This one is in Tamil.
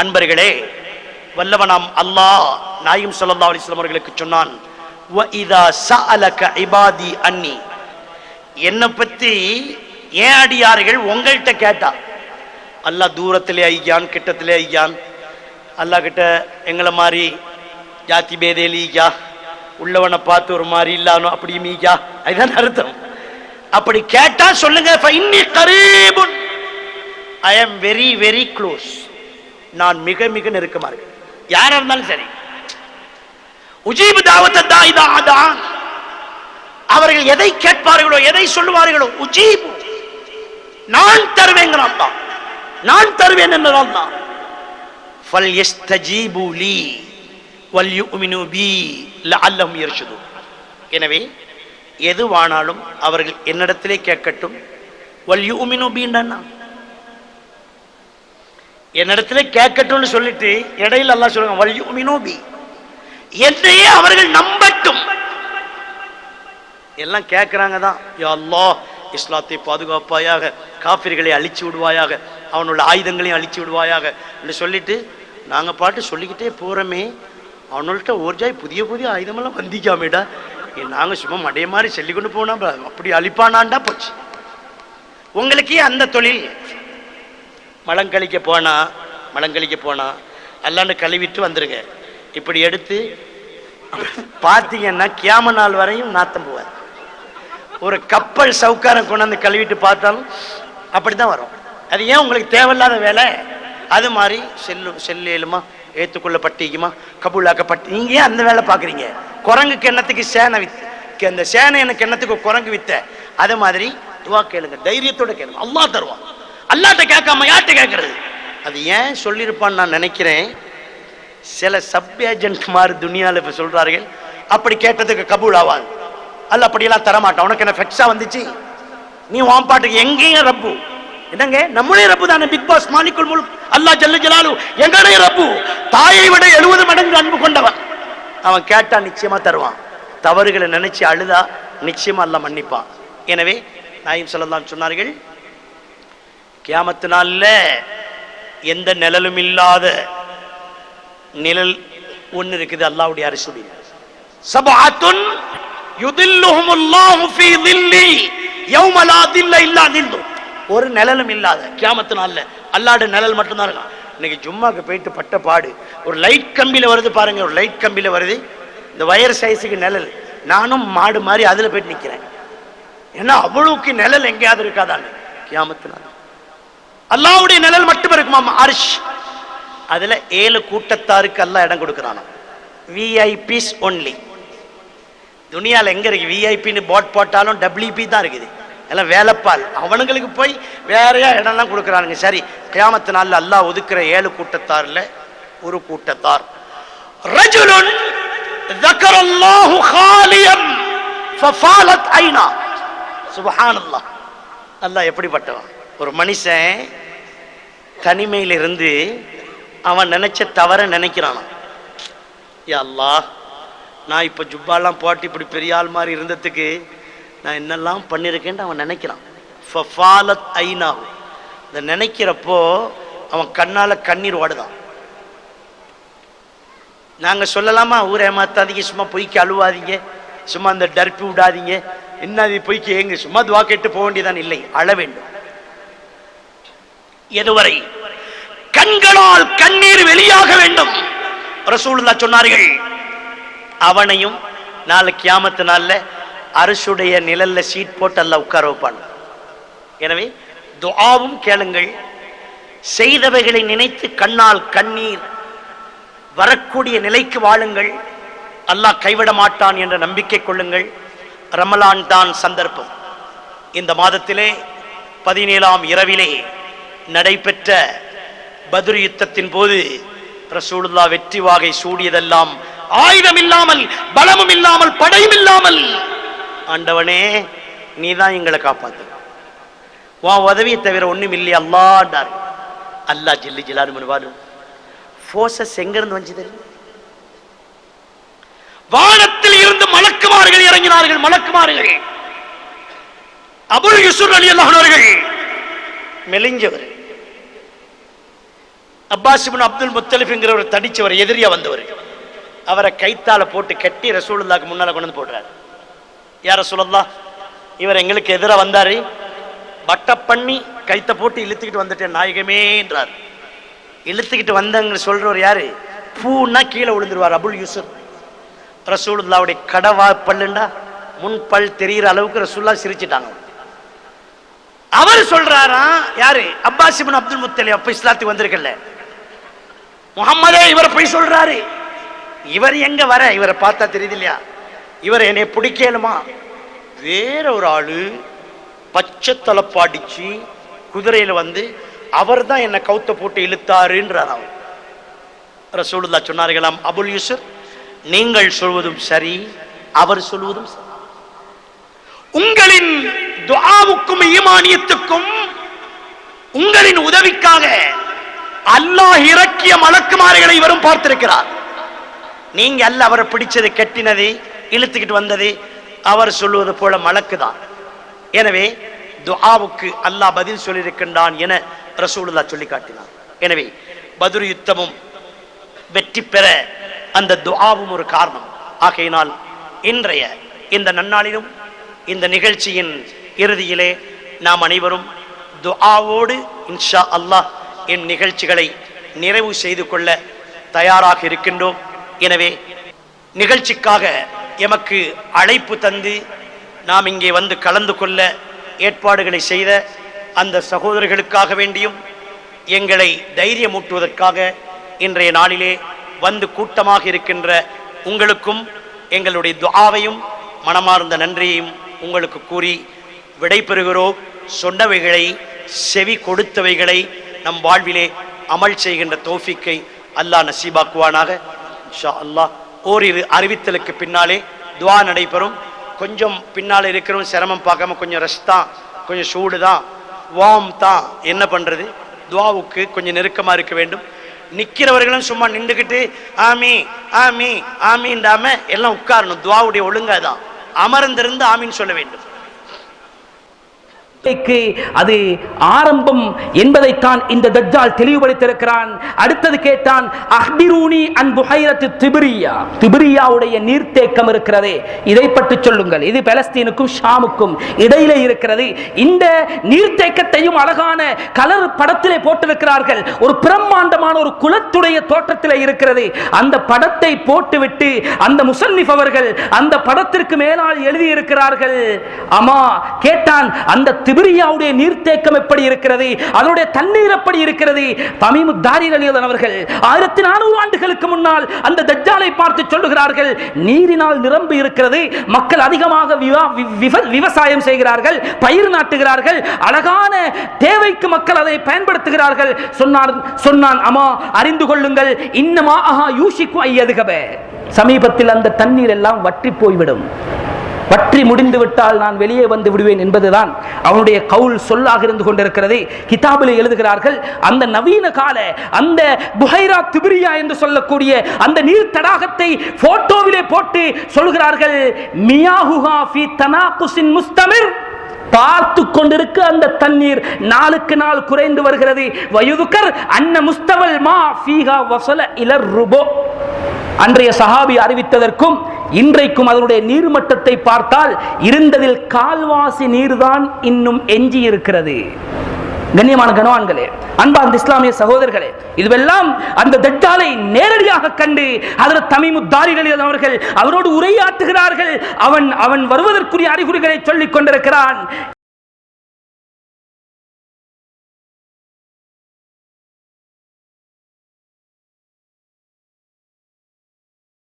அன்பர்களே வல்லவனாம் அல்லாஹ் நாயும் சல்லா அலிஸ்லாம் அவர்களுக்கு சொன்னான் இபாதி அன்னி. என்னை பத்தி ஏன் அடியார்கள் உங்கள்கிட்ட கேட்டா? அல்லாஹ் தூரத்திலே ஐயான் கிட்டத்திலே ஐயான். அல்லாஹ் கிட்ட எங்களை மாதிரி ஜாதி பேதேலி உள்ளவனை பார்த்து ஒரு மாதிரி இல்லானோ அப்படி மீகா அதுதான் அர்த்தம். அப்படி கேட்டா சொல்லுங்க கரீபுன். I am very very close நான் மிக மிக நெருக்கமா இருக்கேன். யாரா இருந்தாலும் சரி. உஜீபு தாவத்தை தான் இதா அதான் அவர்கள் எதை கேட்பார்களோ எதை சொல்லுவார்களோ உஜீபு. நான் தருவேங்கிறான் தான் நான் தருவேன் என்றான் தான். ஃபல் யஸ்தஜீபு லீ வல் யுமினு பி லஅல்லஹும் யர்ஷுதூன். எனவே எதுவானாலும் அவர்கள் என்னிடத்திலே கேட்கட்டும். வல் யுமினு பீன்னா என்னிடத்துல கேட்கட்டும்னு சொல்லிட்டு இடையில எல்லாம் சொல்லுங்க வல்யூமினோபி. என்னையே அவர்கள் நம்பட்டும். எல்லாம் கேட்குறாங்க தான் யா அல்லாஹ் இஸ்லாத்தை பாதுகாப்பாயாக காஃபிர்களை அழிச்சு விடுவாயாக அவனோட ஆயுதங்களையும் அழிச்சு விடுவாயாக என்று சொல்லிட்டு நாங்கள் பாட்டு சொல்லிக்கிட்டே போகிறோமே அவனோள்கிட்ட ஒரு ஜாய் புதிய புதிய ஆயுதமெல்லாம் வந்திக்காமேடா. நாங்கள் சும்மா மடைய மாதிரி சொல்லிக்கொண்டு போனா அப்படி அழிப்பானான்டா போச்சு. உங்களுக்கே அந்த தொழில்? மலங்கழிக்க போனா மலங்கழிக்க போனா அல்லாண்டு கழுவிட்டு வந்துருங்க. இப்படி எடுத்து பார்த்தீங்கன்னா கியாம நாள் வரையும் நாத்தம் போவார் ஒரு கப்பல் சவுக்காரம் கொண்டாந்து கழுவிட்டு பார்த்தாலும் அப்படிதான் வரும். அது ஏன் உங்களுக்கு தேவையில்லாத வேலை? அது மாதிரி செல்லு செல்லேலுமா ஏத்துக்குள்ள பட்டிக்குமா பட்டி நீங்க ஏன் அந்த வேலை பார்க்குறீங்க? குரங்கு கிண்ணத்துக்கு சேனை வித்து அந்த சேனை எனக்கு கிண்ணத்துக்கு குரங்கு வித்த? அது மாதிரி துவா கேளுங்க தைரியத்தோட கேளுங்க. அம்மா தருவான். அல்லாட்ட கேட்காம யார்கிட்ட கேட்கறது? அது ஏன் சொல்லியிருப்பான்னு நான் நினைக்கிறேன். சில சப் ஏஜென்ட் மாதிரி துனியால இப்போ சொல்கிறார்கள் அப்படி கேட்டதுக்கு கபூல் ஆவாது அல்ல அப்படியெல்லாம் தரமாட்டான். உனக்கு என்ன ஃபெக்ஸாக வந்துச்சு? நீ உன் பாட்டுக்கு எங்கேயும் ரப்பு. என்னங்க? நம்மளே ரப்பு தானே? பிக் பாஸ் மாலிக்குள் முழு அல்லாஹ் ஜல்ல ஜலாலு எங்களுடைய ரப்பு. தாயை விட எழுபது மடங்கு அன்பு கொண்டவன். அவன் கேட்டா நிச்சயமா தருவான். தவறுகளை நினைச்சு அழுதா நிச்சயமா அல்ல மன்னிப்பான். எனவே நாயும் சொல்லலாம் சொன்னார்கள் கியாமத்து நாள்ல எந்த நிழலும் இல்லாத நிழல் ஒன்னு இருக்குது அல்லாவுடைய அரசுடைய. சபாத்துன் யுதில்லுஹுமுல்லாஹு ஃபீ தில்லி தில்ல இல்லா தில்லு. ஒரு நிழலும் இல்லாத கியாமத்து நாள்ல அல்லாஹ்வுடைய நிழல் மட்டும்தான் இருக்கும் இன்னைக்கு ஜும்மாக்கு போயிட்டு பட்ட பாடு. ஒரு லைட் கம்பியில வருது பாருங்க ஒரு லைட் கம்பியில வருது. இந்த வயர் சைஸுக்கு நிழல். நானும் மாடு மாதிரி அதுல போயிட்டு நிக்கிறேன். ஏன்னா அவ்வளவுக்கு நிழல் எங்கேயாவது இருக்காதான்னு. கியாமத்து நாள் அல்லாஹ்வுடைய நிழல் மட்டும் இருக்குமாம் அரிஷ் அதுல ஏழு கூட்டத்தாருக்கு அல்லாஹ் இடம் கொடுக்குறானா விஐபிஸ் ஒன்லி துனியால எங்க இருக்கு விஐபின்னு போட் போட்டாலும் டபிள்யூபி தான் இருக்குது எல்லாம் வேலைப்பால் அவனுங்களுக்கு போய் வேறையா இடம்லாம் கொடுக்குறானுங்க சரி கியாமத்து நாள்ல அல்லாஹ் ஒதுக்குற ஏழு கூட்டத்தார்ல ஒரு கூட்டத்தார் ரஜுலுன் ذكر الله خاليا ففالت عينا سبحان الله அல்லாஹ் எப்படிப்பட்டவன் ஒரு மனுஷன் தனிமையிலிருந்து அவன் நினைச்ச தவற நினைக்கிறானா யா நான் இப்போ ஜுப்பாலாம் போட்டு இப்படி பெரிய ஆள் மாதிரி இருந்ததுக்கு நான் என்னெல்லாம் பண்ணியிருக்கேன்ட்டு அவன் நினைக்கிறான். ஃபஃபாலத் ஐனாஹு. இந்த நினைக்கிறப்போ அவன் கண்ணால் கண்ணீர் ஓடுதான். நாங்கள் சொல்லலாமா? ஊரை ஏமாத்தாதீங்க சும்மா பொய்க்கு அழுவாதீங்க சும்மா அந்த டர்ப்பி விடாதீங்க. என்ன அது பொய்க்கு? எங்க சும்மா துவா கேட்டு போக வேண்டியதான் இல்லை அழ வேண்டும். எதுவரை? கண்களால் கண்ணீர் வெளியாக வேண்டும். ரசூலுல்லா சொன்னார்கள் அவனையும் நாலு கியாமத்து நாள்ல அரசுடைய நிழல்ல சீட் போட்டு அல்ல உட்கார வைப்பான். எனவே துஆவும் கேளுங்கள். செய்தவைகளை நினைத்து கண்ணால் கண்ணீர் வரக்கூடிய நிலைக்கு வாழுங்கள். அல்லாஹ் கைவிட மாட்டான் என்ற நம்பிக்கை கொள்ளுங்கள். ரமலான் தான் சந்தர்ப்பம். இந்த மாதத்திலே பதினேழாம் இரவிலே நடைபெற்ற பதுர் யுத்தத்தின் போது ரசூலுல்லா வெற்றி வாகை சூடியதெல்லாம் ஆயுதம் இல்லாமல் பலமும் இல்லாமல் படையும் இல்லாமல் ஆண்டவனே நீதான் எங்களை காப்பாத்து. உன் உதவியை தவிர ஒண்ணும் இல்லையே அல்லாண்டார் அல்லாஹ் ஜில்லி ஜிலானு மனுவாரு ஃபோர்ஸஸ் எங்கிருந்து வந்துச்சு தெரியும் வானத்தில் இருந்து மலக்குமார்கள் இறங்கினார்கள் மலக்குமார்கள். அபுல் யூசுர் அலி அல்லாஹர்கள் மெலிஞ்சவர்கள் அப்பாசிபின் அப்துல் முத்தலிஃப்ங்கிற ஒரு தடிச்சவர் எதிரியா வந்தவர். அவரை கைத்தால போட்டு கட்டி ரசூலுல்லாக்கு முன்னால கொண்டு வந்து போடுறாரு. யார் ரசூலுல்லா இவர் எங்களுக்கு எதிராக வந்தாரு. வட்ட பண்ணி கைத்த போட்டு இழுத்துக்கிட்டு வந்துட்டேன் நாயகமேன்றார் இழுத்துக்கிட்டு வந்தங்க சொல்றவர் யாரு? பூன்னா கீழே விழுந்துருவார் அபுல் யூசுப். ரசூலுல்லாவுடைய கடவா பல்லுண்டா? முன் பல் தெரியிற அளவுக்கு ரசூல்லா சிரிச்சிட்டாங்க. அவர் சொல்றாராம் யாரு? அப்பாசிபின் அப்துல் முத்தலி அப்ப இஸ்லாத்துக்கு வந்திருக்கல. முகம்மதே இவர் போய் சொல்றாரு. இவர் எங்க வர? இவரை பார்த்தா தெரியுது இல்லையா இவர் என்னை பிடிக்கலுமா வேற ஒரு ஆளு பச்சை தலைப்பாடிச்சு குதிரையில வந்து அவர் தான் என்னை கவுத்த போட்டு இழுத்தாருன்றார் அவர். ரசூலுல்லா சொன்னார்களாம் அபுல் யூசுப் நீங்கள் சொல்வதும் சரி அவர் சொல்வதும் சரி. உங்களின் துஆவுக்கும் ஈமானியத்துக்கும் உங்களின் உதவிக்காக அல்லாஹ் இறக்கிய மலக்குமாரிகளை இவரும் பார்த்திருக்கிறார். நீங்க அல்ல அவரை பிடிச்சது கட்டினது இழுத்துக்கிட்டு வந்தது அவர் சொல்லுவது போல மலக்குதான். எனவே துஆவுக்கு அல்லாஹ் பதில் சொல்லியிருக்கின்றான் என ரசூலுல்லா சொல்லி காட்டினார் எனவே பதுரு யுத்தமும் வெற்றி பெற அந்த துஆவும் ஒரு காரணம். ஆகையினால் இன்றைய இந்த நன்னாளிலும் இந்த நிகழ்ச்சியின் இறுதியிலே நாம் அனைவரும் துஆவோடு இன்ஷா அல்லாஹ் என் நிகழ்ச்சிகளை நிறைவு செய்து கொள்ள தயாராக இருக்கின்றோம். எனவே நிகழ்ச்சிக்காக எமக்கு அழைப்பு தந்து நாம் இங்கே வந்து கலந்து கொள்ள ஏற்பாடுகளை செய்த அந்த சகோதரர்களுக்காக வேண்டியும் எங்களை தைரியமூட்டுவதற்காக இன்றைய நாளிலே வந்து கூட்டமாக இருக்கின்ற உங்களுக்கும் எங்களுடைய துவாவையும் மனமார்ந்த நன்றியையும் உங்களுக்கு கூறி விடைபெறுகிறோம். சொன்னவைகளை செவி கொடுத்தவைகளை நம் வாழ்விலே அமல் செய்கின்ற தோஃபிக்கை அல்லாஹ் நசீபாக்குவானாக. இன்ஷா அல்லாஹ். ஓரிரு அறிவித்தலுக்கு பின்னாலே துவா நடைபெறும். கொஞ்சம் பின்னால் இருக்கிறவங்க சிரமம் பார்க்காம கொஞ்சம் ரஷ் தான் கொஞ்சம் சூடு தான் வாம் தான். என்ன பண்ணுறது துவாவுக்கு கொஞ்சம் நெருக்கமாக இருக்க வேண்டும். நிற்கிறவர்களும் சும்மா நின்றுக்கிட்டு ஆமி ஆமி ஆமின்றாம எல்லாம் உட்காரணும். துவாவுடைய ஒழுங்கா தான். அமர்ந்திருந்து ஆமின்னு சொல்ல வேண்டும். அது ஆரம்பம் என்பதைத்தான் இந்த தஜ்ஜால் தெளிவுபடுத்தியிருக்கிறான். அடுத்தது கேட்டான் அஹ்பிரூனி அன் புஹைரத்து திபிரியா. திபிரியாவுடைய நீர்த்தேக்கம் இருக்கிறதே. இதை பற்றி சொல்லுங்கள். இது பலஸ்தீனுக்கும் ஷாமுக்கும் இடையில இருக்கிறது. இந்த நீர்த்தேக்கத்தையும் அழகான கலர் படத்திலே போட்டிருக்கிறார்கள். ஒரு பிரம்மாண்டமான ஒரு குலத்துடைய தோற்றத்தில் இருக்கிறது. அந்த படத்தை போட்டுவிட்டு அந்த முசன்னிஃப் அவர்கள் அந்த படத்திற்கு மேலால் எழுதியிருக்கிறார்கள். அம்மா கேட்டான் அந்த திபிரியாவுடைய நீர்த்தேக்கம் எப்படி இருக்கிறது? அதனுடைய தண்ணீர் எப்படி இருக்கிறது? தமிமு தாரிர் அலியதன் அவர்கள் ஆயிரத்தி நானூறு ஆண்டுகளுக்கு முன்னால் அந்த தஜ்ஜாலை பார்த்து சொல்லுகிறார்கள் நீரினால் நிரம்பி இருக்கிறது மக்கள் அதிகமாக விவா- வி- விவ- விவசாயம் செய்கிறார்கள் பயிர் நாட்டுகிறார்கள் அழகான தேவைக்கு மக்கள் அதை பயன்படுத்துகிறார்கள். சொன்னார் சொன்னான் அம்மா அறிந்து கொள்ளுங்கள் இன்னமா ஆஹா யூஷிக்கு ஐயதுகப. சமீபத்தில் அந்த தண்ணீர் எல்லாம் வற்றி போய்விடும். வற்றி முடிந்து விட்டால் நான் வெளியே வந்து விடுவேன் என்பதுதான் அவனுடைய கவுல் சொல்லாக இருந்து கொண்டிருக்கிறது. கிதாபில் எழுதுகிறார்கள் அந்த நவீன கால அந்த புஹைரா திபிரியா என்று சொல்லக்கூடிய அந்த நீர் தடாகத்தை போட்டோவிலே போட்டு சொல்கிறார்கள் மியாஹுஹா ஃபி தனாகுசின் முஸ்தமிர். பார்த்து கொண்டிருக்க அந்த தண்ணீர் நாளுக்கு நாள் குறைந்து வருகிறது. வயதுக்கர் அன்ன முஸ்தவல் மா ஃபீஹா வசல இலர் ருபோ. அன்றைய சஹாபி அறிவித்ததற்கும் இன்றைக்கும் அதனுடைய நீர்மட்டத்தை பார்த்தால் இருந்ததில் கால்வாசி நீர்தான் இன்னும் எஞ்சி இருக்கிறது கண்ணியமான கனவான்களே அன்பார்ந்த இஸ்லாமிய சகோதரர்களே இதுவெல்லாம் அந்த தட்டாலை நேரடியாக கண்டு அதில் தமிமு அவர்கள் அவரோடு உரையாற்றுகிறார்கள். அவன் அவன் வருவதற்குரிய அறிகுறிகளை சொல்லிக் கொண்டிருக்கிறான்.